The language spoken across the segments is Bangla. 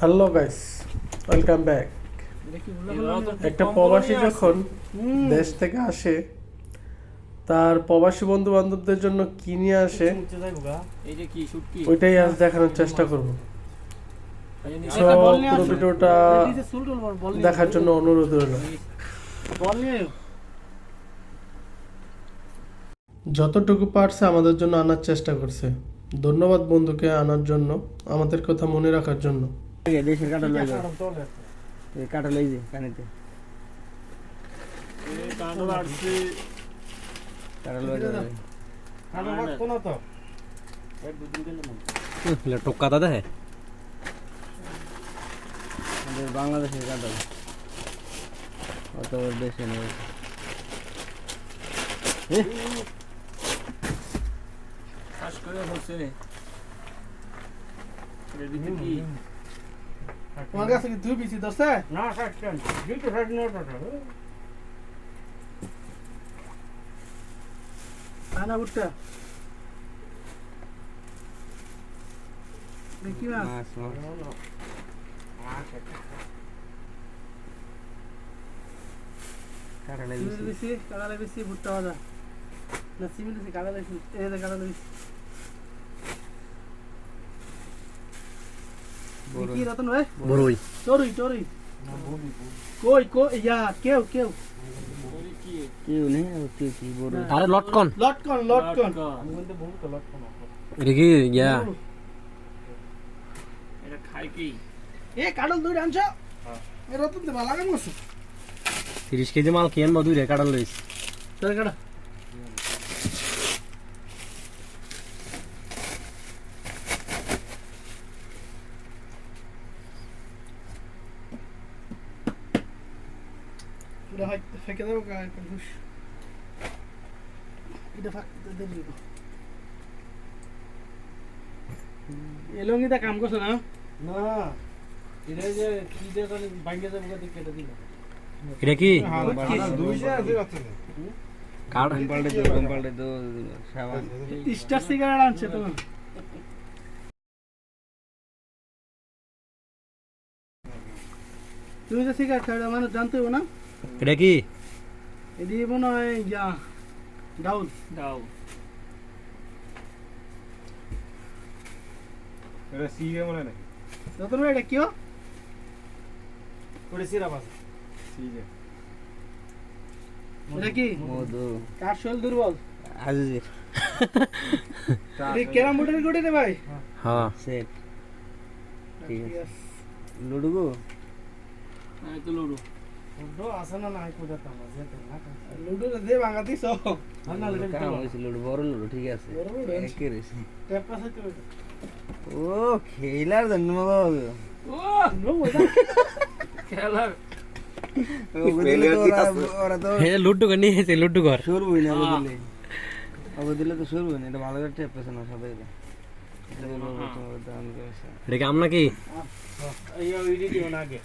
হ্যালো গাইস ওয়েলকাম ব্যাক একটা প্রবাসী যখন দেশ থেকে আসে তার প্রবাসী বন্ধু বান্ধবদের জন্য কি নিয়ে আসে ওইটাই আজ দেখানোর চেষ্টা করব। পুরো ভিডিওটা দেখার জন্য অনুরোধ রইল। যতটুকু পারছে আমাদের জন্য আনার চেষ্টা করছে। ধন্যবাদ বন্ধুকে আনার জন্য আমাদের কথা মনে রাখার জন্য। দেশের কাটা লই যাও এই কাটা লই যে কানেতে কাটা লই যাও টোকা দাদা হ্যাঁ আমাদের বাংলাদেশের কাটা অত বড় দেশে নেই শ্বাস করে বলছে রে এর ভিতরে কি তোমার কাছে কি দুই পিসি দশে না ষাট টান দুটো ষাট নটা আনা উঠটা দেখি মাছ। সিমেন্ট বেশি কালালে বেশি ভুট্টা ভাজা। না সিমেন্ট বেশি বেশি যে বেশি কি রতন ভাই? বড়ই। চড়ুই চড়ুই। কই কই? ইয়া কেউ কেউ। কেউ নেই কেউ কি বড় আরে লটকন। লটকন লটকন। এটা কি ইয়া। এটা খাই কি? এ কাডল দুই আনছো? এ রতন তো ভালো লাগানো আছে? তিরিশ কেজি মাল কি আনব দুই রে কাটাল লইস চল কাটা পুরো হাই ফেকে দেবো ঘুষ এটা ফাঁক দেবি এলঙ্গিটা কাম করছে না না এটা যে কি দিয়ে ভাঙ্গে যাবে কত কেটে দিল এটা কি কাট কম্পাল্টে দো কম্পাল্টে দো সাবান স্টার সিগারেট আনছে তোমার তুমি যে সিগারেট মানুষ জানতে হবে না এটা কি? এদি মনে হয় ইয়া ডাউল। ডাউল। এটা সিরে দাও রতন ভাই এটা কেউ এটা কি? মধু। কার শরীর দুর্বল। আজিজের। ক্যারাম বোর্ডের গুটি রে ভাই। হ্যাঁ। সেট। ঠিক আছে। লুডু গো এই তো লুডু। লুডো দে ভাঙা দিছ। কাম হয়েছে লুডু বড় লুডু ঠিক আছে। লুডু? আনছি। একে রয়েছে। ট্যাপ পাস হইতে ও খেলার জন্য খেলার। হে লুডু কর নিয়ে এসে লুডু কর। সরবই না ওকে দিলে ওকে দিলে তো সরবই না এটা ভালো করে টেপ পেছে না সবাই। এটা কি আমরা কি উইডি দিও না আগে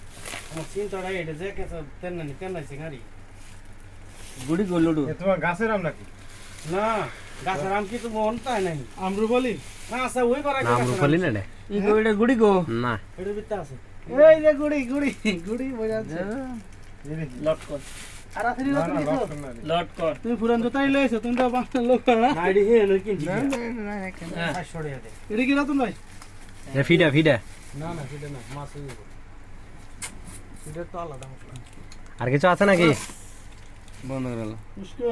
আমার চিন্তাটা এটা যে কেসা তেন না তেন নাই সিঙ্গারি গুড়ি গো লুডু তোমার গাছের আম নাকি? না গাছের আম কি তো মন নাই আমরু বলি না আচ্ছা ওই করা নাম রূপালি না রে ই গো এটা? গুড়ি গো না। এটা বিত্তা আছে এই যে গুড়ি গুড়ি গুড়ি বোঝা যাচ্ছে লটকন। না না না তুমি পুরান জোতাই লইছো তুমি তো পাঁচটা লোক না। আইডি হে লই কিনছি এটা কি রতন ভাই। এ ফিডা ফিডা। না না সেটা না মাছ তো আলাদা আর কিছু আছে নাকি? বন্ধ করে মুশকিল